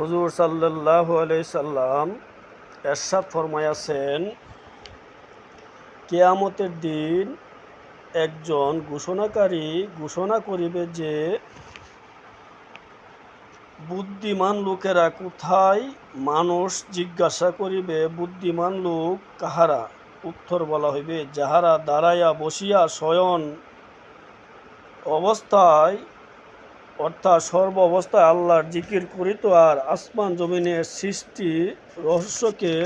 হুজুর সাল্লাহ সাল্লাম এরশাদ ফরমায়াছেন, কেয়ামতের দিন একজন ঘোষণাকারী ঘোষণা করিবে যে বুদ্ধিমান লোকেরা কোথায় মানুষ জিজ্ঞাসা করিবে, বুদ্ধিমান লোক কাহারা? উত্তর বলা হইবে, যাহারা দাঁড়াইয়া বসিয়া শয়ন অবস্থায় অর্থাৎ সর্ব অবস্থায় আল্লাহর জিকির করিত আর আসমান জমিনের সৃষ্টি রহস্যকে,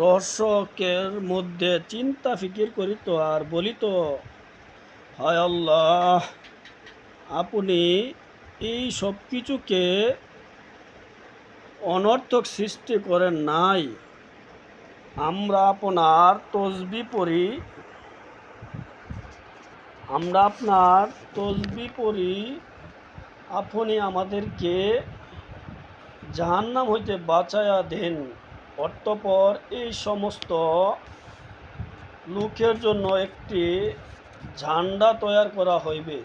রহস্যকের মধ্যে চিন্তা ফিকির করিত আর বলিত হায় আল্লাহ, আপনি এই সব কিছুকে অনর্থক সৃষ্টি করেন নাই। আমরা আপনার তসবি পড়ি আমরা আপনার তসবি পড়ি, আপনি আমাদেরকে জাহান্নাম হইতে বাঁচাইয়া দেন। অতঃপর এই সমস্ত লোকের জন্য একটি ঝান্ডা তৈয়ার করা হইবে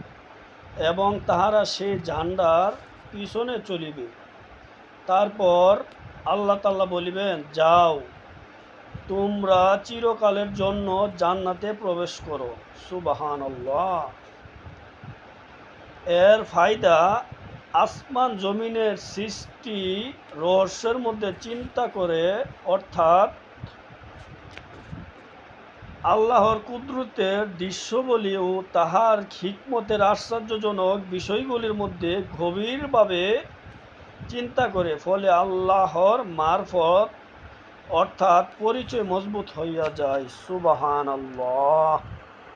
এবং তাহারা সেই ঝান্ডার পিছনে চলিবে। তারপর আল্লাহ তাল্লাহ বলিবেন, যাও। তোমরা চিরকালের জন্য জান্নাতে প্রবেশ করো। সুবাহান এর ফায়দা, আসমান জমিনের সৃষ্টি রহস্যের মধ্যে চিন্তা করে, অর্থাৎ আল্লাহর কুদরতের দৃশ্যবলী ও তাহার খিকমতের আশ্চর্যজনক বিষয়গুলির মধ্যে গভীরভাবে চিন্তা করে, ফলে আল্লাহর মারফত অর্থাৎ পরিচয় মজবুত হইয়া যায় সুবাহান আল্লাহ